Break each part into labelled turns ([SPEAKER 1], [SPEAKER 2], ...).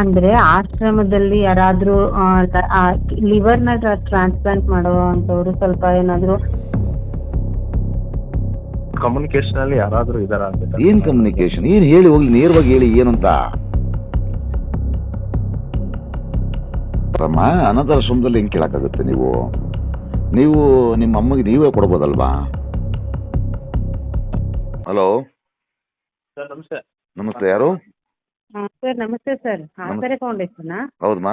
[SPEAKER 1] ಅಂದ್ರೆ ಆಶ್ರಮದಲ್ಲಿ ಯಾರಾದ್ರೂ ಲಿವರ್ನ ಟ್ರಾನ್ಸ್ಪ್ಲಾಂಟ್ ಮಾಡುವಂತವ್ರು ಸ್ವಲ್ಪ ಏನಾದ್ರು
[SPEAKER 2] ಕಮ್ಯುನಿಕೇಶನ್ ಅಲ್ಲಿ ಯಾರಾದ್ರೂ ಇದಾರ ಅಂತ
[SPEAKER 3] ಏನ್ ಕಮ್ಯುನಿಕೇಶನ್ ಏನ್ ಹೇಳಿ ಹೋಗ್ಲಿ ನೇರವಾಗಿ ಹೇಳಿ ಏನಂತ? ರಮ್ಮ ಅನಾಥಾಶ್ರಮದಲ್ಲಿ ಹೆಂಗ್ ಕೇಳಕ್ಕಾಗುತ್ತೆ ನೀವು? ನೀವು ನಿಮ್ಮ ಅಮ್ಮಗೆ ನೀವೇ ಕೊಡ್ಬೋದಲ್ವಾ? ಹಲೋ
[SPEAKER 2] ಸರ್ ನಮಸ್ತೆ.
[SPEAKER 3] ನಮಸ್ತೆ ಯಾರು?
[SPEAKER 1] ಸರ್ ನಮಸ್ತೆ ಸರ್. ಆಸರೆ ಫೌಂಡೇಶನ್?
[SPEAKER 3] ಹೌದಮ್ಮ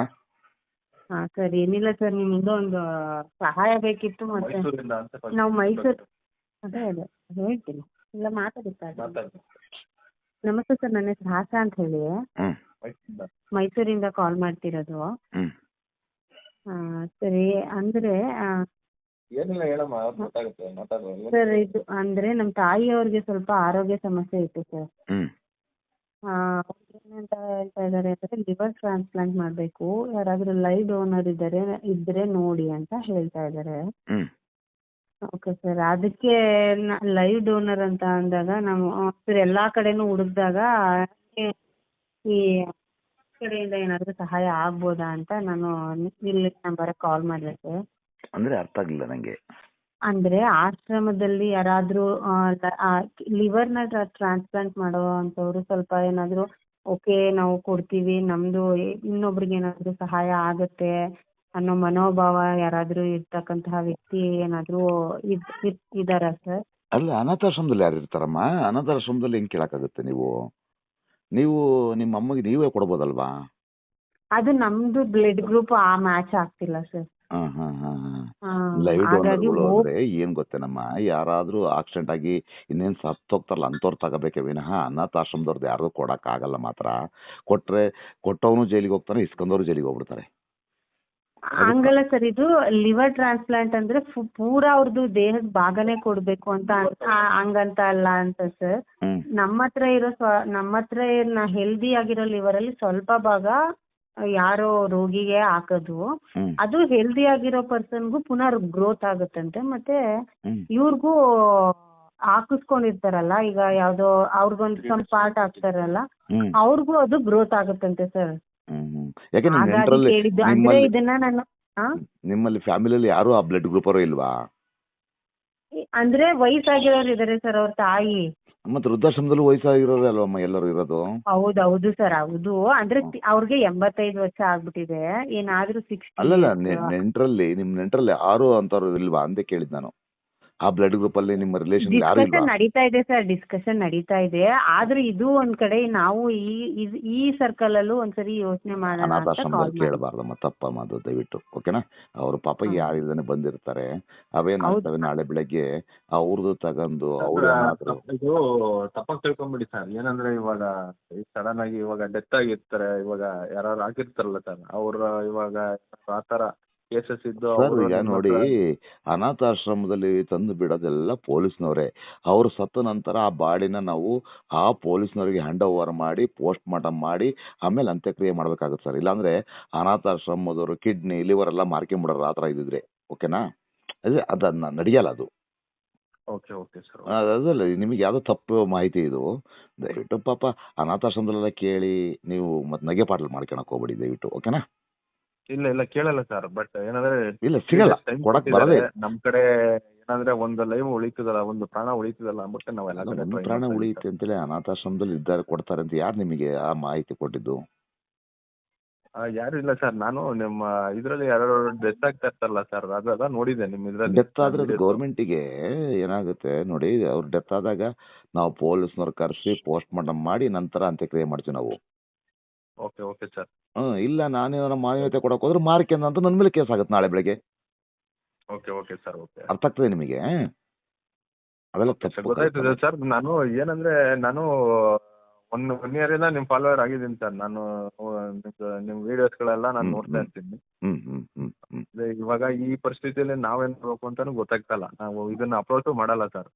[SPEAKER 1] ಹಾ ಸರ್ ಏನಿಲ್ಲ ಸರ್ ನಿಮ್ಮಿಂದ ಒಂದು ಸಹಾಯ ಬೇಕಿತ್ತು ಮತ್ತೆ ನಾವು ಮೈಸೂರು ಅದೇ ಅದೇ ಹೇಳ್ತೀನಿ. ಇಲ್ಲ
[SPEAKER 2] ಮಾತಾಡಿ.
[SPEAKER 1] ನಮಸ್ತೆ ಸರ್ ನನ್ನ ಹೆಸರು ಹಾಸ ಅಂತ ಹೇಳಿ.
[SPEAKER 2] ಮೈಸೂರಿಂದ.
[SPEAKER 1] ಕಾಲ್ ಮಾಡ್ತಿರೋದು. ಸರಿ ಅಂದ್ರೆ ಸರ್ ಇದು ಅಂದ್ರೆ ನಮ್ಮ ತಾಯಿಯವ್ರಿಗೆ ಸ್ವಲ್ಪ ಆರೋಗ್ಯ ಸಮಸ್ಯೆ ಇತ್ತು ಸರ್. ಏನಂತ ಹೇಳ್ತಾ ಇದ್ದಾರೆ ಅಂದ್ರೆ ಲಿವರ್ ಟ್ರಾನ್ಸ್ಪ್ಲಾಂಟ್ ಮಾಡಬೇಕು. ಯಾರಾದ್ರೂ ಲೈವ್ ಡೋನರ್ ಇದ್ದಾರೆ ಇದ್ರೆ ನೋಡಿ ಅಂತ ಹೇಳ್ತಾ ಇದ್ದಾರೆ ಓಕೆ ಸರ್ ಅದಕ್ಕೆ ಲೈವ್ ಡೋನರ್ ಅಂತ ಅಂದಾಗ ನಾವು ಸರ್ ಎಲ್ಲಾ ಕಡೆನೂ ಹುಡುಕ್ದಾಗ ಈ ಕಡೆಯಿಂದ ಏನಾದರೂ ಸಹಾಯ ಆಗ್ಬೋದಾ ಅಂತ ನಾನು ಇಲ್ಲಿ ನಂಬರಿಗೆ ಕಾಲ್ ಮಾಡಿದೆ ಸರ್
[SPEAKER 3] ಅಂದ್ರೆ ಅರ್ಥ ಆಗ್ಲಿಲ್ಲ ನಂಗೆ.
[SPEAKER 1] ಅಂದ್ರೆ ಆಶ್ರಮದಲ್ಲಿ ಯಾರಾದ್ರೂ ಲಿವರ್ನ ಟ್ರಾನ್ಸ್ಪ್ಲಾಂಟ್ ಮಾಡುವಂತವ್ರು ಸ್ವಲ್ಪ ಏನಾದ್ರು ಓಕೆ ನಾವು ಕೊಡ್ತೀವಿ ನಮ್ದು ಇನ್ನೊಬ್ರಿಗೆ ಏನಾದ್ರು ಸಹಾಯ ಆಗುತ್ತೆ ಅನ್ನೋ ಮನೋಭಾವ ಯಾರಾದ್ರೂ ಇರ್ತಕ್ಕಂತಹ ವ್ಯಕ್ತಿ ಏನಾದ್ರು ಇದ್ ಇದ್- ಇದಾರಾ ಸರ್?
[SPEAKER 3] ಅಲ್ಲ ಅನಾಥಾಶ್ರಮದಲ್ಲಿ ಯಾರು ಇರ್ತಾರಮ್ಮ? ಅನಾಥಾಶ್ರಮದಲ್ಲಿ ಹೆಂಗ್ ಕೇಳಕ್ಕಾಗುತ್ತೆ ನೀವು? ನೀವು ನಿಮ್ಮ ಅಮ್ಮಗೆ ನೀವೇ ಕೊಡ್ಬೋದಲ್ವಾ?
[SPEAKER 1] ಅದು ನಮ್ದು ಬ್ಲಡ್ ಗ್ರೂಪ್ ಆ ಮ್ಯಾಚ್ ಆಗ್ತಿಲ್ಲ ಸರ್.
[SPEAKER 3] ಲೈವ್ ಡೋನರ್ಗಳು ಅಂದ್ರೆ ಏನ್ ಗೊತ್ತೇನಮ್ಮ? ಯಾರಾದ್ರೂ ಆಕ್ಸಿಡೆಂಟ್ ಆಗಿ ಇನ್ನೇನ್ ಸತ್ತೋಗ್ತಾರಲ್ಲ ಅಂತವ್ರು ತಗೋಬೇಕೆ ವಿನಃ ಅನಾಥಾಶ್ರಮದವ್ರದ್ದು ಯಾರಿಗೂ ಕೊಡಕ್ ಆಗಲ್ಲ ಮಾತ್ರ. ಕೊಟ್ರೆ ಕೊಟ್ಟವನು ಜೈಲಿಗೆ ಹೋಗ್ತಾನೆ ಇಸ್ಕೊಂಡವ್ರು ಜೈಲಿಗೆ ಹೋಗ್ಬಿಡ್ತಾರೆ.
[SPEAKER 1] ಹಂಗಲ್ಲ ಸರ್ ಇದು ಲಿವರ್ ಟ್ರಾನ್ಸ್ಪ್ಲಾಂಟ್ ಅಂದ್ರೆ ಪೂರಾ ಅವ್ರದ್ದು ದೇಹದ ಭಾಗನೇ ಕೊಡ್ಬೇಕು ಅಂತ ಹಂಗಂತ ಅಲ್ಲ ಅಂತ ಸರ್. ನಮ್ಮ ಹತ್ರ ಇರೋ ನಮ್ಮತ್ರ ನಮ್ಮ ಹತ್ರ ಹೆಲ್ದಿ ಆಗಿರೋ ಲಿವರ್ ಅಲ್ಲಿ ಸ್ವಲ್ಪ ಭಾಗ ಯಾರೋ ರೋಗಿಗೆ ಹಾಕೋದು. ಅದು ಹೆಲ್ದಿ ಆಗಿರೋ ಪರ್ಸನ್ಗೂ ಪುನಃ ಗ್ರೋತ್ ಆಗುತ್ತಂತೆ. ಮತ್ತೆ ಇವ್ರಿಗೂ ಹಾಕಿಸ್ಕೊಂಡಿರ್ತಾರಲ್ಲ ಈಗ ಯಾವ್ದೋ ಅವ್ರಿಗೊಂದು ಸ್ವಲ್ಪ ಪಾರ್ಟ್ ಹಾಕ್ತಾರಲ್ಲ ಅವ್ರಿಗೂ ಅದು ಗ್ರೋತ್ ಆಗುತ್ತಂತೆ ಸರ್ ಹಾಗಾಗಿ ಅಂದ್ರೆ ಇದನ್ನ ನಾನು?
[SPEAKER 3] ನಿಮ್ಮಲ್ಲಿ ಫ್ಯಾಮಿಲಿಯಲ್ಲಿ ಯಾರು ಆ ಬ್ಲಡ್ ಗ್ರೂಪ್ ಅವರು ಇಲ್ವಾ?
[SPEAKER 1] ಅಂದ್ರೆ ವಯಸ್ಸಾಗಿರೋರು ಇದಾರೆ ಸರ್ ಅವ್ರ ತಾಯಿ.
[SPEAKER 3] ಮತ್ತೆ ವೃದ್ಧಾಶ್ರಮದಲ್ಲೂ ವಯಸ್ಸಾಗಿರೋರು ಅಲ್ವಮ್ಮ ಎಲ್ಲರೂ ಇರೋದು?
[SPEAKER 1] ಹೌದು ಹೌದು ಸರ್ ಹೌದು. ಅಂದ್ರೆ ತಿ- ಅವ್ರಿಗೆ ಎಂಬತ್ತೈದು ವರ್ಷ ಆಗ್ಬಿಟ್ಟಿದೆ. ಏನಾದ್ರೂ ಸಿಕ್ಸ್
[SPEAKER 3] ಅಲ್ಲಲ್ಲ ನೆಂಟ್ರಲ್ಲಿ ನಿಮ್ ನೆಂಟ್ರಲ್ಲಿ ಯಾರು ಅಂತವ್ರು ಇಲ್ವಾ? ಅಂತ ಕೇಳಿದ್ ನಾನು. ಆ ಬ್ಲಡ್ ಗ್ರೂಪ್ ಅಲ್ಲಿ ನಿಮ್ಮ ರಿಲೇಷನ್ ಯಾರು
[SPEAKER 1] ಡಿಸ್ಕಷನ್ ನಡೀತಾ ಇದೆ ಸರ್ ಡಿಸ್ಕಷನ್ ನಡೀತಾ ಇದೆ. ಆದ್ರೆ ಇದು ಒಂದ್ ಕಡೆ ನಾವು ಈ ಇದ್- ಈ ಸರ್ಕಲ್ ಅಲ್ಲೂ ಒಂದ್ಸರಿ ಯೋಚನೆ ಮಾಡೋಣ ಅಂತ ಕಾಲ್
[SPEAKER 3] ಅನಾಥಾಶ್ರಮದಲ್ಲಿ
[SPEAKER 1] ಮಾಡಿ
[SPEAKER 3] ಕೇಳಬಾರ್ದಮ್ಮ ತಪ್ಪಮ್ಮ ಅದು ದಯವಿಟ್ಟು ಓಕೆನಾ ಅವ್ರ ಪಾಪ
[SPEAKER 1] ಹ್ಮ್.
[SPEAKER 3] ಯಾರಿದ್ದಾನೆ ಬಂದಿರ್ತಾರೆ. ಅವೇನಾಗ್ತವೆ ನಾಳೆ ಬೆಳಗ್ಗೆ ಅವ್ರದ್ದು ತಗೊಂಡು ಅವ್ರ ಏನಾದ್ರು
[SPEAKER 2] ಇದು ತಪ್ಪಾಗಿ ತಿಳ್ಕೊಂಬಿಡಿ ಸರ್ ಏನಂದ್ರೆ ಇವಾಗ ಸಡನ್ ಆಗಿ ಇವಾಗ ಡೆತ್ ಆಗಿರ್ತಾರೆ ಇವಾಗ ಯಾರು ಆಗಿರ್ತಾರಲ್ಲ ಸರ್ ಅವ್ರ ಇವಾಗ ಆ ಥರ ಕೇಸಸ್ ಇದ್ದು
[SPEAKER 3] ಸರ್ ಈಗ ನೋಡಿ ಅನಾಥಾಶ್ರಮದಲ್ಲಿ ತಂದು ಬಿಡೋದೆಲ್ಲ ಪೊಲೀಸ್ನವರೇ. ಅವ್ರು ಸತ್ತ ನಂತರ ಆ ಬಾಡಿನ ನಾವು ಆ ಪೊಲೀಸ್ನವರಿಗೆ ಹ್ಯಾಂಡ್ ಓವರ್ ಮಾಡಿ ಪೋಸ್ಟ್ ಮಾರ್ಟಮ್ ಮಾಡಿ ಆಮೇಲೆ ಅಂತ್ಯಕ್ರಿಯೆ ಮಾಡ್ಬೇಕಾಗುತ್ತೆ ಸರ್ ಇಲ್ಲಾಂದ್ರೆ ಅನಾಥಾಶ್ರಮದವರು ಕಿಡ್ನಿ ಲಿವರ್ ಎಲ್ಲ ಮಾರ್ಕೊಂಬಿಡೋರು ಆ ಥರ ಇದ್ದಿದ್ರೆ. ಓಕೆನಾ ಅದೇ ಅದನ್ನ ನಡೆಯಲ್ಲ ಅದು.
[SPEAKER 2] ಓಕೆ ಓಕೆ ಸರ್
[SPEAKER 3] ಅದ್- ಅದಲ್ಲ ನಿಮಗೆ ಯಾವುದೋ ತಪ್ಪು ಮಾಹಿತಿ ಇದು. ದಯವಿಟ್ಟು ಪಾಪ ಅನಾಥಾಶ್ರಮದಲ್ಲೆಲ್ಲ ಕೇಳಿ ನೀವು ಮತ್ತೆ ನಗೆ ಪಾಟಲ್ ಮಾಡ್ಕೊಳಕ್ ಹೋಗ್ಬೇಡಿ ದಯವಿಟ್ಟು. ಓಕೆನಾ
[SPEAKER 2] ಇಲ್ಲ ಇಲ್ಲ ಕೇಳಲ್ಲ ಸರ್ ಬಟ್ ಏನಂದ್ರೆ
[SPEAKER 3] ಇಲ್ಲ ಸಿಗಲ್ಲ.
[SPEAKER 2] time
[SPEAKER 3] ಕೊಡಕ್
[SPEAKER 2] ಕೊಟ್ಟಿದ್ದಾರೆ.
[SPEAKER 3] ಬರದೇ
[SPEAKER 2] ನಮ್ ಕಡೆ ಏನಂದ್ರೆ ಒಂದು ಲೈವ್ ಉಳಿತದಲ್ಲ ಒಂದು ಪ್ರಾಣ ಉಳಿತದಲ್ಲ ಅಂದ್ಬಿಟ್ಟು ನಾವೆಲ್ಲ ಕಡೆ try
[SPEAKER 3] ಪ್ರಾಣ
[SPEAKER 2] ಮಾಡ್ತಾ
[SPEAKER 3] ಉಳಿಯುತ್ತೆ
[SPEAKER 2] ಇದ್ದೀವಿ
[SPEAKER 3] ಅಂತೇಳಿ ಅನಾಥಾಶ್ರಮದಲ್ಲಿ ಇದ್ದಾರೆ ಕೊಡ್ತಾರೆ ಅಂತ. ಯಾರು ನಿಮಗೆ ಆ ಮಾಹಿತಿ ಕೊಟ್ಟಿದ್ದು?
[SPEAKER 2] ಆ, ಯಾರು ಇಲ್ಲ ಸರ್ ನಾನು ನಿಮ್ಮ ಇದ್ರಲ್ಲಿ ಯಾರು ಡೆತ್ ಆಗ್ತಾ ಇರ್ತಾರಲ್ಲ ಸರ್ ಅದು ಅದ ನೋಡಿದೆ ನಿಮ್ಮ ಇದ್ರಲ್ಲಿ.
[SPEAKER 3] ಡೆತ್ ಆದ್ರೆ ಅದು ಗೌರ್ಮೆಂಟಿಗೆ ಏನಾಗುತ್ತೆ ನೋಡಿ ಅವ್ರ ಡೆತ್ ಆದಾಗ ನಾವು ಪೊಲೀಸ್ನವ್ರು ಕರೆಸಿ ಪೋಸ್ಟ್ ಮಾರ್ಟಮ್ ಮಾಡಿ ನಂತರ ಅಂತ್ಯಕ್ರಿಯೆ ಮಾಡ್ತೀವಿ ನಾವು.
[SPEAKER 2] ಓಕೆ ಓಕೆ ಸರ್
[SPEAKER 3] ಹ್ಮ್ ಇಲ್ಲ ನಾನೇನಾರ ಮಾನ್ಯತೆ ಕೊಡಕ್ ಹೋದ್ರೆ ಮಾರ್ಕೆಂದ ಅಂತ ನನ್ನ ಮೇಲೆ ಕೇಸ್ ಆಗುತ್ತೆ ನಾಳೆ ಬೆಳಗ್ಗೆ.
[SPEAKER 2] Okay okay sir okay.
[SPEAKER 3] ಅರ್ಥ ಆಗ್ತದೆ ನಿಮಗೆ? ಅವೆಲ್ಲ ತಪ್ಪು
[SPEAKER 2] ಗೊತ್ತಾಯ್ತದೆ ಸರ್ ನಾನು ಏನಂದ್ರೆ ನಾನು ಒನ್ ಒನ್ ಇಯರ್ ಇಂದ ನಿಮ್ ಫಾಲೋವರ್ ಆಗಿದ್ದೀನಿ ಸರ್ ನಾನು ನಿಮ್ದು ನಿಮ್ ವಿಡಿಯೋಸ್ಗಳೆಲ್ಲ ನಾನು
[SPEAKER 3] ಹ್ಮ್,
[SPEAKER 2] ನೋಡ್ತಾ ಇರ್ತೀನಿ.
[SPEAKER 3] ಹ್ಮ್ ಹ್ಮ್ ಹ್ಮ್ ಹ್ಮ್.
[SPEAKER 2] ಅದೇ ಇವಾಗ ಈ ಪರಿಸ್ಥಿತಿಯಲ್ಲಿ ನಾವೇನ್ ಮಾಡ್ಬೇಕು ಅಂತಾನು ಗೊತ್ತಾಗ್ತಲ್ಲ. ನಾವು ಇದನ್ನ ಅಪ್ರೋಚ್ ಮಾಡಲ್ಲ ಸರ್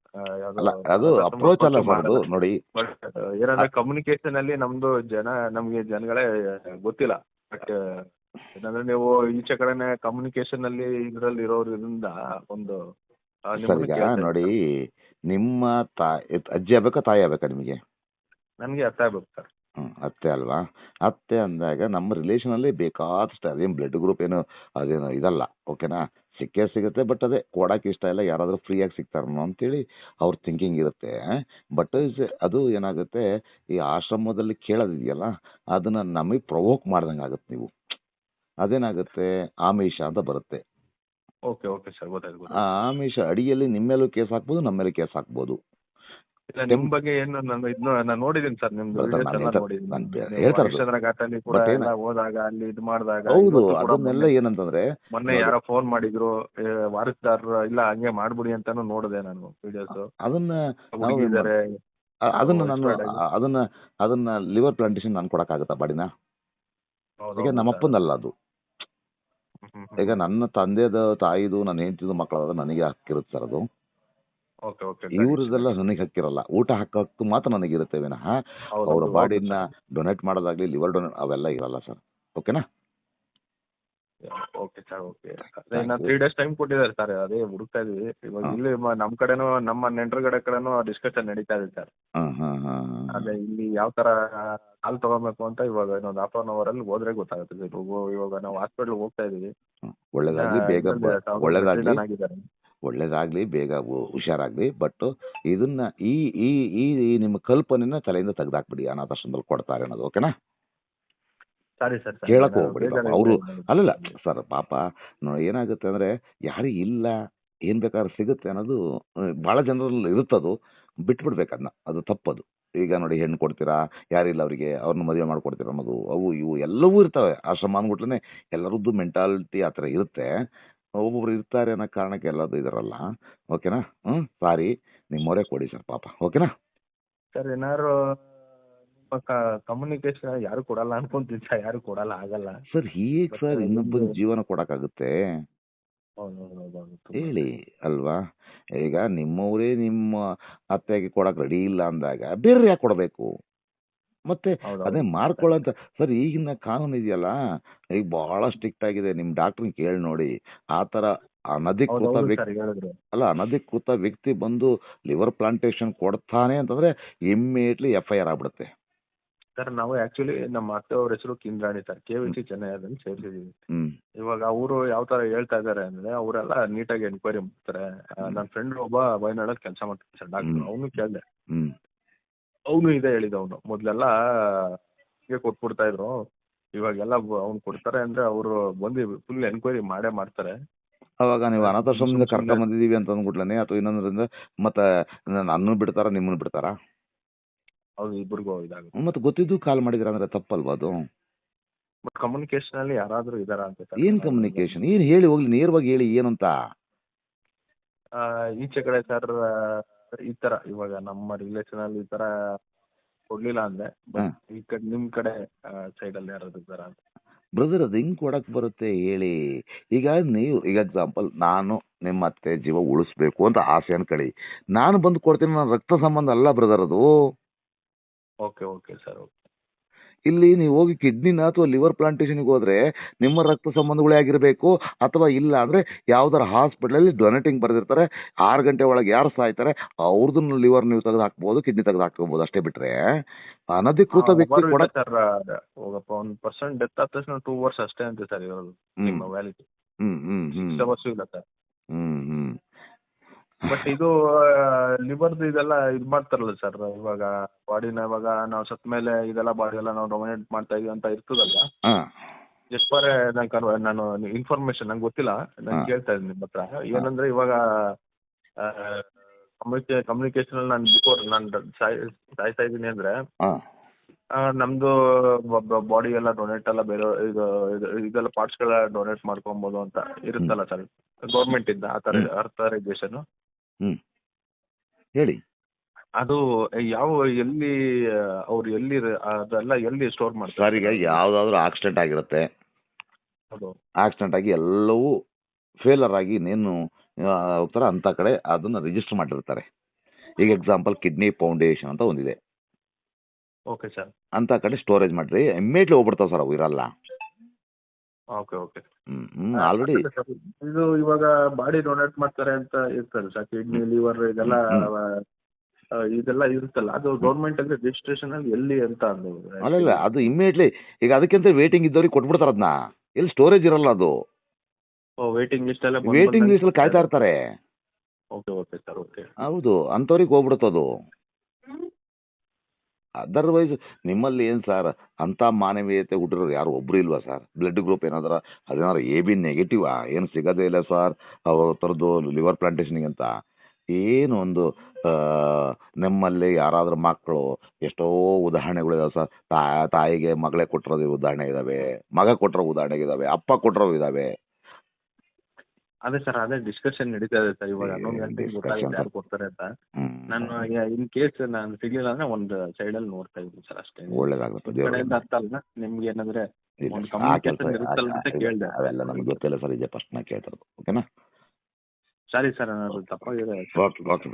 [SPEAKER 3] ಅಲ್ಲ ಅದು ಅಪ್ರೋಚ್ ಅಲ್ಲ ಸರ್ ಅದು ನೋಡಿ.
[SPEAKER 2] ಬಟ್ ಏನಂದ್ರೆ ಕಮ್ಯುನಿಕೇಶನ್ ಅಲ್ಲಿ ನಮ್ದು ಜನ ನಮ್ಗೆ ಜನಗಳೇ ಗೊತ್ತಿಲ್ಲ. ಬಟ್ ಏನಂದ್ರೆ ನೀವು ಈಚೆ ಕಡೆನೆ ಕಮ್ಯುನಿಕೇಶನ್ ಅಲ್ಲಿ ಇದ್ರಲ್ಲಿ ಇರೋದ್ರಿಂದ ಒಂದು ಆ,
[SPEAKER 3] ಸರ್ ಈಗ
[SPEAKER 2] ಕೇಳ್ತಾ
[SPEAKER 3] ನೋಡಿ ನಿಮ್ಮ ತಾ ಅಜ್ಜಿ ಆಗ್ಬೇಕಾ ತಾಯಿ ಆಗ್ಬೇಕಾ ನಿಮಗೆ?
[SPEAKER 2] ನನ್ಗೆ ಅರ್ಥ ಆಗ್ಬೇಕು ಸರ್
[SPEAKER 3] ಅತ್ತೆ ಅಲ್ವಾ? ಅತ್ತೆ ಅಂದಾಗ ನಮ್ಮ ರಿಲೇಷನಲ್ಲಿ ಬೇಕಾದಷ್ಟು ಅದೇನು ಬ್ಲಡ್ ಗ್ರೂಪ್ ಏನು ಅದೇನು ಇದಲ್ಲ ಓಕೆನಾ ಸಿಕ್ಕೇ ಸಿಗುತ್ತೆ ಬಟ್ ಅದೇ ಕೊಡಕ್ಕೆ ಇಷ್ಟ ಇಲ್ಲ ಯಾರಾದರೂ ಫ್ರೀಯಾಗಿ ಸಿಗ್ತಾರನೋ ಅಂತೇಳಿ ಅವ್ರ ಥಿಂಕಿಂಗ್ ಇರುತ್ತೆ. ಬಟ್ ಅದು ಏನಾಗುತ್ತೆ ಈ ಆಶ್ರಮದಲ್ಲಿ ಕೇಳೋದಿದೆಯಲ್ಲ ಅದನ್ನ ನಮಗೆ ಪ್ರವೋಕ್ ಮಾಡ್ದಂಗೆ ಆಗುತ್ತೆ ನೀವು. ಅದೇನಾಗುತ್ತೆ ಆಮಿಷ ಅಂತ ಬರುತ್ತೆ.
[SPEAKER 2] ಓಕೆ ಓಕೆ ಸರ್ ಗೊತ್ತಾಯ್ತು
[SPEAKER 3] ಆಮಿಷ ಅಡಿಯಲ್ಲಿ ನಿಮ್ಮ ಮೇಲೂ ಕೇಸ್ ಹಾಕ್ಬೋದು ನಮ್ಮ ಮೇಲೂ ಕೇಸ್ ಹಾಕ್ಬೋದು.
[SPEAKER 2] ಇಲ್ಲ ನಿಮ್ ಬಗ್ಗೆ ಏನು ನಾನು ಇದನ್ನ ನಾನು ನೋಡಿದ್ದೀನಿ ಸರ್ ನಿಮ್ದು
[SPEAKER 3] Brother,
[SPEAKER 2] ವಿಡಿಯೋಸ್
[SPEAKER 3] ನಾನು
[SPEAKER 2] ಎಲ್ಲ
[SPEAKER 3] ಹೇಳ್ತಾ-
[SPEAKER 2] ನೋಡಿದ್ದೀನಿ
[SPEAKER 3] ನಾನು
[SPEAKER 2] ನೀವು
[SPEAKER 3] ಹೇಳ್ತಾ ಇರೋದು.
[SPEAKER 2] ಹರಿಶ್ಚಂದ್ರ ಘಾಟಲ್ಲಿ ಕೂಡ
[SPEAKER 3] But ಏನ-
[SPEAKER 2] ಎಲ್ಲ ಹೋದಾಗ ಅಲ್ಲಿ ಇದು ಮಾಡಿದಾಗ
[SPEAKER 3] ಹೌದು ಅದನ್ನೆಲ್ಲ ಏನಂತಂದ್ರೆ
[SPEAKER 2] ಮೊನ್ನೆ ಯಾರೋ ಫೋನ್ ಮಾಡಿದ್ರು ಏ, ವಾರಸ್ದಾರರು ಇಲ್ಲ ಹಂಗೆ ಮಾಡ್ಬಿಡಿ ಅಂತಾನು ನೋಡಿದೆ ನಾನು ವಿಡಿಯೋಸ್
[SPEAKER 3] ಅದನ್ನ ನಾವು ಅ- ಅದನ್ನ ನಾನು
[SPEAKER 2] expired ಆಗಿ.
[SPEAKER 3] ಅ- ಅದನ್ನ ಅದನ್ನ ಲಿವರ್ ಪ್ಲಾಂಟೇಶನ್ ನಾನು ಕೊಡಕ್ಕಾಗತ್ತಾ ಬಾಡಿನ? ಈಗ ನಮ್ಮಪ್ಪನಲ್ಲ ಅದು. ಈಗ ನನ್ನ ತಂದೆದ ತಾಯಿದು ನನ್ನ ಹೆಂಡತಿದು ಮಕ್ಕಳಾದ ನನಗೆ ಹಕ್ಕಿರುತ್ತೆ ಸರ್ ಅದು.
[SPEAKER 2] ಓಕೆ ಓಕೆ
[SPEAKER 3] ಇವ್ರದೆಲ್ಲ ನನಗೆ ಹಕ್ಕಿರಲ್ಲ. ಊಟ ಹಾಕಕ್ಕೆ ಮಾತ್ರ ನನಗಿರುತ್ತೆ ವಿನಃ. ಅವರ ಬಾಡಿನ ಡೊನೇಟ್ ಮಾಡೋದಾಗ್ಲಿ ಲಿವರ್ ಡೊನೇಟ್ ಅವೆಲ್ಲ ಇರಲ್ಲ ಸರ್. ಓಕೆನಾ?
[SPEAKER 2] ಓಕೆ ಸರ್ ಓಕೆ ಅದೇ ಇನ್ನ ತ್ರೀ ಡೇಸ್ ಟೈಮ್ ಕೊಟ್ಟಿದ್ದಾರೆ ಸರ್ ಅದೇ ಹುಡುಕ್ತಾ ಇದೀವಿ ಇವಾಗ. ಇಲ್ಲಿ ನಮ್ಮ ನಮ್ ಕಡೆನೂ ನಮ್ಮ ನೆಂಟರುಗಡೆ ಕಡೆನೂ ಡಿಸ್ಕಷನ್ ನಡೀತಾ ಇದೆ ಸರ್. ಅದೇ ಇಲ್ಲಿ ಯಾವ ತರ ಹಾಲು ತಗೋಬೇಕು ಅಂತ ಇವಾಗ ಇನ್ನೊಂದು ಹಾಫ್ ಅನ್ ಅವರ್ ಅಲ್ಲಿ ಹೋದ್ರೆ ಗೊತ್ತಾಗುತ್ತೆ. ಸರ್ ಇವಾಗ ನಾವು ಹಾಸ್ಪಿಟಲ್ ಹೋಗ್ತಾ ಇದೀವಿ
[SPEAKER 3] ಒಳ್ಳೆದಾಗಿ ಬೇಗ ಒಳ್ಳೆದಾಗಿ ಒಳ್ಳೇದಾಗ್ಲಿ. ಒಳ್ಳೇದಾಗ್ಲಿ ಬೇಗ ಹುಷಾರಾಗಲಿ ಬಟ್ ಇದನ್ನ ಈ ಈ ಈ ಈ ನಿಮ್ಮ ಕಲ್ಪನೆನ ತಲೆಯಿಂದ ತೆಗೆದಾಕ್ಬಿಡಿ. ಅನಾಥಾಶ್ರಮದಲ್ಲಿ ಕೊಡ್ತಾರೆ ಅನ್ನೋದು ಓಕೆನಾ
[SPEAKER 2] ಸರಿ ಸರ್
[SPEAKER 3] ಕೇಳಕ್ ಹೋಗ್ಬಿಡಿ ಅವರು ಅಲ್ಲಲ್ಲ ಸರ್ ಪಾಪ ಏನಾಗುತ್ತೆ ಅಂದ್ರೆ ಯಾರು ಇಲ್ಲ ಏನ್ ಬೇಕಾದ್ರೆ ಸಿಗುತ್ತೆ ಅನ್ನೋದು ಬಹಳ ಜನರಲ್ಲಿ ಇರುತ್ತದು. ಬಿಟ್ಬಿಡ್ಬೇಕು ಅದನ್ನ ಅದು ತಪ್ಪದು. ಈಗ ನೋಡಿ ಹೆಣ್ಣು ಕೊಡ್ತೀರಾ ಯಾರಿಲ್ಲ ಅವರಿಗೆ ಅವ್ರನ್ನ ಮದುವೆ ಮಾಡ್ಕೊಡ್ತೀರಾ ಅನ್ನೋದು ಅವು ಇವು ಎಲ್ಲವೂ ಇರ್ತವೆ. ಆಶ್ರಮ ಅಂದ್ಬಿಟ್ಲೇ ಎಲ್ಲರದ್ದು ಮೆಂಟಾಲಿಟಿ ಆ ಥರ ಇರುತ್ತೆ. ಒಬ್ಬೊಬ್ರು ಇರ್ತಾರೆ ಅನ್ನೋ ಕಾರಣಕ್ಕೆ ಎಲ್ಲದು ಇದಾರಲ್ಲ. ಓಕೆನಾ? ಹ್ಞೂ ಸಾರಿ. ನಿಮ್ಮ ಮೊರೆ ಕೊಡಿ ಸರ್ ಪಾಪ. ಓಕೆನಾ?
[SPEAKER 2] ಸರ್ ಏನಾದ್ರು ನಿಮ್ಮ ಕಮ್ಯುನಿಕೇಶನ್ ಯಾರು ಕೊಡಲ್ಲ ಅನ್ಕೊಂತೀನಿ ಸರ್ ಯಾರು ಕೊಡಲ್ಲ ಆಗಲ್ಲ.
[SPEAKER 3] ಸರ್ ಹೀಗೆ ಸರ್
[SPEAKER 2] ಇನ್ನೊಬ್ಬರ
[SPEAKER 3] ಇನ್ನೊಬ್ಬನ ಜೀವನ ಕೊಡಕ್ಕಾಗುತ್ತೆ? ಹೇಳಿ ಅಲ್ವಾ? ಈಗ ನಿಮ್ಮವರೇ ನಿಮ್ಮ ಅತ್ತೆಗೆ ಕೊಡಕ್ ರೆಡಿ ಇಲ್ಲ ಅಂದಾಗ ಬೇರೆ ಯಾಕೆ ಕೊಡಬೇಕು? ಮತ್ತೆ ಅದೇ. ಮಾರ್ಕೊಳ್ಳೋಂತ ಸರ್ ಈಗಿನ ಕಾನೂನು ಇದೆಯಲ್ಲ? ಈಗ ಬಹಳ ಸ್ಟ್ರಿಕ್ಟ್ ಆಗಿದೆ. ನಿಮ್ ಡಾಕ್ಟರ್ ಕೇಳಿ ನೋಡಿ. ಆ ತರ
[SPEAKER 2] ಹೌದು
[SPEAKER 3] ಅನಧಿಕೃತ ವ್ಯಕ್ತಿ ಅಲ್ಲ ಅನಧಿಕೃತ ವ್ಯಕ್ತಿ ಬಂದು ಲಿವರ್ ಪ್ಲಾಂಟೇಶನ್ ಕೊಡ್ತಾನೆ ಅಂತಂದ್ರೆ ಇಮ್ಮಿಡಿಯೇಟ್ಲಿ ಎಫ್ ಐ ಆರ್ ಆಗ್ಬಿಡುತ್ತೆ.
[SPEAKER 2] ಸರ್ ನಾವು ಆಕ್ಚುಲಿ ನಮ್ಮ ಅತ್ತೆ ಅವ್ರ ಹೆಸರು Kindrani sir. K V C ಚೆನ್ನೈದಲ್ಲಿ ಸೇರಿಸಿದೀವಿ. ಇವಾಗ ಅವರು ಯಾವ ತರ ಹೇಳ್ತಾ ಇದಾರೆ ಅಂದ್ರೆ ಅವರೆಲ್ಲ ನೀಟಾಗಿ ಎನ್ಕ್ವೈರಿ ಮಾಡ್ತಾರೆ. ನನ್ನ ಫ್ರೆಂಡ್ ಒಬ್ಬ ವಯನಾಡಲ್ಲಿ ಕೆಲಸ ಮಾಡ್ತಾರೆ ಸರ್ ಡಾಕ್ಟರ್. ಅವನು ಕೇಳಿದೆ. ಅವನು ಇದೇ ಹೇಳಿದ ಅವನು. ಮೊದ್ಲೆಲ್ಲ ಹೀಗೆ ಕೊಟ್ಬಿಡ್ತಾ ಇದ್ರು. ಇವಾಗೆಲ್ಲ ಅವ್ನು ಕೊಡ್ತಾರೆ ಅಂದ್ರೆ ಅವರು ಬಂದು ಫುಲ್ ಎನ್ಕ್ವೈರಿ ಮಾಡೇ ಮಾಡ್ತಾರೆ.
[SPEAKER 3] ಅವಾಗ ನೀವು ಅನಾಥಾಶ್ರಮದಿಂದ ಕರ್ಕೊಂಡ್ ಬಂದಿದೀವಿ ಅಂತ ಅಂದ್ಬಿಟ್ಲೇನೆ ಅಥವಾ ಇನ್ನೊಂದ್ರಿಂದ ಮತ್ತೆ ನನ್ನ ಬಿಡ್ತಾರ ನಿಮ್ಮನ್ನು ಬಿಡ್ತಾರ?
[SPEAKER 2] ಅವ್ರು ಇಬ್ಬರಿಗೂ ಇದಾಗುತ್ತೆ.
[SPEAKER 3] ಮತ್ತೆ ಗೊತ್ತಿದ್ದು ಕಾಲ್ ಮಾಡಿದ್ರ ಅಂದ್ರೆ ತಪ್ಪಲ್ವಾ ಅದು?
[SPEAKER 2] ಬಟ್ ಕಮ್ಯುನಿಕೇಶನ್ ಅಲ್ಲಿ ಯಾರಾದ್ರೂ ಇದಾರ ಅಂತ?
[SPEAKER 3] ಏನ್ ಕಮ್ಯುನಿಕೇಶನ್ ಏನ್ ಹೇಳಿ ಹೋಗ್ಲಿ ನೇರವಾಗಿ ಹೇಳಿ ಏನಂತ? ಅಂತ
[SPEAKER 2] ಈಚೆ ಕಡೆ ಸರ್ ಈ ತರ ಇವಾಗ ನಮ್ಮ ರಿಲೇಷನ್ ಅಲ್ಲಿ ಈ ತರ ಕೊಡ್ಲಿಲ್ಲ ಅಂದ್ರೆ ಈ ಕಡೆ ನಿಮ್ ಕಡೆ ಸೈಡ್ ಅಲ್ಲಿ ಯಾರಾದ್ರು ಇದಾರ ಅಂತ?
[SPEAKER 3] ಬ್ರದರ್ ಅದು ಹೆಂಗ್ ಕೊಡಕ್ ಬರುತ್ತೆ ಹೇಳಿ. ಈಗ ನೀವು ಈಗ ಎಕ್ಸಾಂಪಲ್ ನಾನು ನಿಮ್ಮ ಅತ್ತೆ ಜೀವ ಉಳಿಸ್ಬೇಕು ಅಂತ ಆಸೆ ಅನ್ಕೊಳ್ಳಿ ನಾನು ಬಂದು ಕೊಡ್ತೀನಿ ನನ್ನ ರಕ್ತ ಸಂಬಂಧ ಅಲ್ಲ ಬ್ರದರ್ ಅದು.
[SPEAKER 2] ಓಕೆ ಓಕೆ ಸರ್ ಓಕೆ
[SPEAKER 3] ಇಲ್ಲಿ ನೀವು ಹೋಗಿ ಕಿಡ್ನಿನ ಅಥವಾ ಲಿವರ್ ಪ್ಲಾಂಟೇಶನ್ಗೆ ಹೋದ್ರೆ ನಿಮ್ಮ ರಕ್ತ ಸಂಬಂಧಗಳೇ ಆಗಿರಬೇಕು ಅಥವಾ ಇಲ್ಲ ಅಂದ್ರೆ ಯಾವ್ದಾರ ಹಾಸ್ಪಿಟಲಲ್ಲಿ ಡೊನೇಟಿಂಗ್ ಬರೆದಿರ್ತಾರೆ ಆರು ಗಂಟೆ ಒಳಗೆ ಯಾರು ಸಾಯ್ತಾರೆ ಅವ್ರದ್ದು ಲಿವರ್ ನೀವು ತೆಗೆದು ಹಾಕ್ಬೋದು ಕಿಡ್ನಿ ತೆಗೆದು ಹಾಕ್ಬೋದು ಅಷ್ಟೇ ಬಿಟ್ರೆ. ಅನಧಿಕೃತ ವ್ಯಕ್ತಿ ಕೊಡಕ್
[SPEAKER 2] ಸರ್ ಹೋಗಪ್ಪ ಒಂದ್ ಪರ್ಸೆಂಟ್ ಡೆತ್ ಆದ ತಕ್ಷಣ ಟೂ ಅವರ್ಸ್ ಅಷ್ಟೇ ಅಂತ ಸರ್ ಇರೋದು.
[SPEAKER 3] ಹ್ಮ್.
[SPEAKER 2] ನಿಮ್ಮ ವ್ಯಾಲಿಟಿ
[SPEAKER 3] ಹ್ಮ್ ಹ್ಮ್ ಹ್ಮ್.
[SPEAKER 2] ಇಲ್ಲ ಸರ್
[SPEAKER 3] ಹ್ಮ್ ಹ್ಮ್.
[SPEAKER 2] ಬಟ್ ಇದು ಲಿವರ್ದು ಇದೆಲ್ಲ ಇದು ಮಾಡ್ತಾರಲ್ಲ ಸರ್ ಇವಾಗ ಬಾಡಿನ ಇವಾಗ ನಾವು ಸತ್ತ ಮೇಲೆ ಇದೆಲ್ಲ ಬಾಡಿ ಎಲ್ಲ ನಾವು ಡೊಮಿನೇಟ್ ಮಾಡ್ತಾ ಇದೀವಿ ಅಂತ ಇರ್ತದಲ್ಲ?
[SPEAKER 3] ಜಸ್ಟ್
[SPEAKER 2] ಎಸ್ ಪರ್ ನಂಗೆ ನಾನು ಇನ್ಫಾರ್ಮೇಷನ್ ನಂಗೆ ಗೊತ್ತಿಲ್ಲ ನಾನು. ಕೇಳ್ತಾ ಇದ್ದೀನಿ ನಿಮ್ಮ ಹತ್ರ. ಏನಂದ್ರೆ ಇವಾಗ ಕಮ್ಯುನಿಕೇ ಕಮ್ಯುನಿಕೇಶನ್ ಅಲ್ಲಿ ನಾನು ಬಿಫೋರ್ ನಾನು ಸಾಯ್ ಸಾಯ್ತಾ ಇದ್ದೀನಿ ಅಂದ್ರೆ ಆ, ನಮ್ದು ಬಾಡಿ ಎಲ್ಲ ಡೊನೇಟ್ ಎಲ್ಲ ಬೇರೆ ಇದು ಇದೆಲ್ಲ ಪಾರ್ಟ್ಸ್ಗಳ ಡೊನೇಟ್ ಮಾಡ್ಕೊಬೋದು ಅಂತ ಇರುತ್ತಲ್ಲ ಸರ್ ಗೌರ್ಮೆಂಟ್ ಇಂದ ಆ ಥರ ಅಥರೈಸೇಷನ್
[SPEAKER 3] ಹ್ಮ್. ಹೇಳಿ.
[SPEAKER 2] ಅದು ಯಾವ ಎಲ್ಲಿ ಅವ್ರು ಎಲ್ಲಿ ಅದೆಲ್ಲ ಎಲ್ಲಿ ಸ್ಟೋರ್ ಮಾಡ್ತಾರೆ?
[SPEAKER 3] ಸರ್ ಈಗ ಯಾವ್ದಾದ್ರು ಆಕ್ಸಿಡೆಂಟ್ ಆಗಿರುತ್ತೆ.
[SPEAKER 2] ಅದು
[SPEAKER 3] ಆಕ್ಸಿಡೆಂಟ್ ಆಗಿ ಎಲ್ಲವೂ ಫೇಲರ್ ಆಗಿ ಇನ್ನೇನು ಹೋಗ್ತಾರೆ ಅಂತ ಕಡೆ ಅದನ್ನ ರಿಜಿಸ್ಟರ್ ಮಾಡಿರ್ತಾರೆ. ಈಗ ಎಕ್ಸಾಂಪಲ್ ಕಿಡ್ನಿ ಫೌಂಡೇಶನ್ ಅಂತ ಒಂದಿದೆ.
[SPEAKER 2] ಓಕೆ ಸರ್
[SPEAKER 3] ಅಂತ ಕಡೆ ಸ್ಟೋರೇಜ್ ಮಾಡ್ರಿ. ಇಮ್ಮಿಡಿಯೇಟ್ಲಿ ಹೋಗ್ಬಿಡ್ತಾವೆ ಸರ್ ಅವು ಇರಲ್ಲ.
[SPEAKER 2] ಓಕೆ ಓಕೆ
[SPEAKER 3] ಹ್ಮ್ ಆಲ್ರೆಡಿ
[SPEAKER 2] ಇದು ಇವಾಗ ಬಾಡಿ ಡೊನೇಟ್ ಮಾಡ್ತಾರೆ ಅಂತ ಇರ್ತಾರೆ ಸರ್ ಕಿಡ್ನಿ ಲಿವರ್ ಇದೆಲ್ಲ ಆ, ಇದೆಲ್ಲ ಇರುತ್ತಲ್ಲ ಅದು ಗೌರ್ಮೆಂಟ್ ಅಂದ್ರೆ ರಿಜಿಸ್ಟ್ರೇಷನ್ ಅಲ್ಲಿ ಎಲ್ಲಿ ಅಂತ ಅಂದ್ರು
[SPEAKER 3] ಅಲ್ಲ ಇಲ್ಲ ಅದು ಇಮಿಡಿಯೇಟ್ಲಿ ಈಗ ಅದಕ್ಕಿಂತ ವೇಟಿಂಗ್ ಇದ್ದವ್ರಿಗೆ ಕೊಟ್ಬಿಡ್ತಾರೆ ಅದನ್ನ ಎಲ್ಲಿ ಸ್ಟೋರೇಜ್ ಇರಲ್ಲ ಅದು.
[SPEAKER 2] ವೇಟಿಂಗ್ ಲಿಸ್ಟ್ ಎಲ್ಲ
[SPEAKER 3] ವೇಟಿಂಗ್ ಲಿಸ್ಟ್ ಕಾಯ್ತಾ ಇರ್ತಾರೆ.
[SPEAKER 2] ಓಕೆ ಓಕೆ ಸರ್ ಓಕೆ
[SPEAKER 3] ಹೌದು ಅಂಥವ್ರಿಗೆ ಹೋಗ್ಬಿಡುತ್ತೆ ಅದು. ಅದರ್ವೈಸ್ ನಿಮ್ಮಲ್ಲಿ ಏನು ಸರ್? ಅಂಥ ಮಾನವೀಯತೆ ಹುಟ್ಟಿರೋರು ಯಾರು ಒಬ್ಬರು ಇಲ್ವಾ ಸರ್? ಬ್ಲಡ್ ಗ್ರೂಪ್ ಏನಾದ್ರ ಅದೇನಾದ್ರು ಎ ಬಿ ನೆಗೆಟಿವಾ ಏನು ಸಿಗೋದೇ ಇಲ್ಲ ಸರ್ ಅವ್ರ ಥರದ್ದು ಲಿವರ್ ಪ್ಲಾಂಟೇಷನಿಗೆ ಅಂತ. ಏನು ಒಂದು ನಿಮ್ಮಲ್ಲಿ ಯಾರಾದ್ರೂ ಮಕ್ಕಳು ಎಷ್ಟೋ ಉದಾಹರಣೆಗಳಿದಾವೆ ಸರ್. ತಾಯಿಗೆ ಮಗಳೇ ಕೊಟ್ಟಿರೋದು ಉದಾಹರಣೆ ಇದ್ದಾವೆ ಮಗ ಕೊಟ್ಟಿರೋ ಉದಾಹರಣೆ ಇದಾವೆ ಅಪ್ಪ ಕೊಟ್ಟಿರೋ ಇದಾವೆ.
[SPEAKER 2] ಅದೇ ಸರ್ ಅದೇ ಡಿಸ್ಕಷನ್ ನಡೀತಾ ಇದೆ ಸರ್. ಇವಾಗ ಹನ್ನೊಂದು ಗಂಟೆಗೆ ಗೊತ್ತಾಗುತ್ತೆ ಯಾರು ಕೊಡ್ತಾರೆ ಅಂತ. ನಾನು ಇನ್ ಕೇಸ್ ನಾನು ಸಿಗ್ಲಿಲ್ಲ ಅಂದ್ರೆ ಒಂದು ಅಲ್ಲಿ ನೋಡ್ತಾ ಇದ್ದೀನಿ ಸರ್ ಅಷ್ಟೇ.
[SPEAKER 3] ಒಳ್ಳೇದಾಗುತ್ತೆ
[SPEAKER 2] ಕಡೆಯಿಂದ ಅರ್ಥ ಅಲ್ಲ ನಿಮ್ಗೆ ಏನಾದ್ರೆ ಕೇಳಿದೆ.
[SPEAKER 3] ಅವೆಲ್ಲ ನಮ್ಗೆ ಗೊತ್ತಿಲ್ಲ ಸರ್ ಇದೆ ಫಸ್ಟ್ ನಾ ಕೇಳ್ತಾರೆ ಓಕೆನಾ
[SPEAKER 2] ಸರಿ ಸರ್ ತಪ್ಪಾಗಿದೆ.
[SPEAKER 3] Okay okay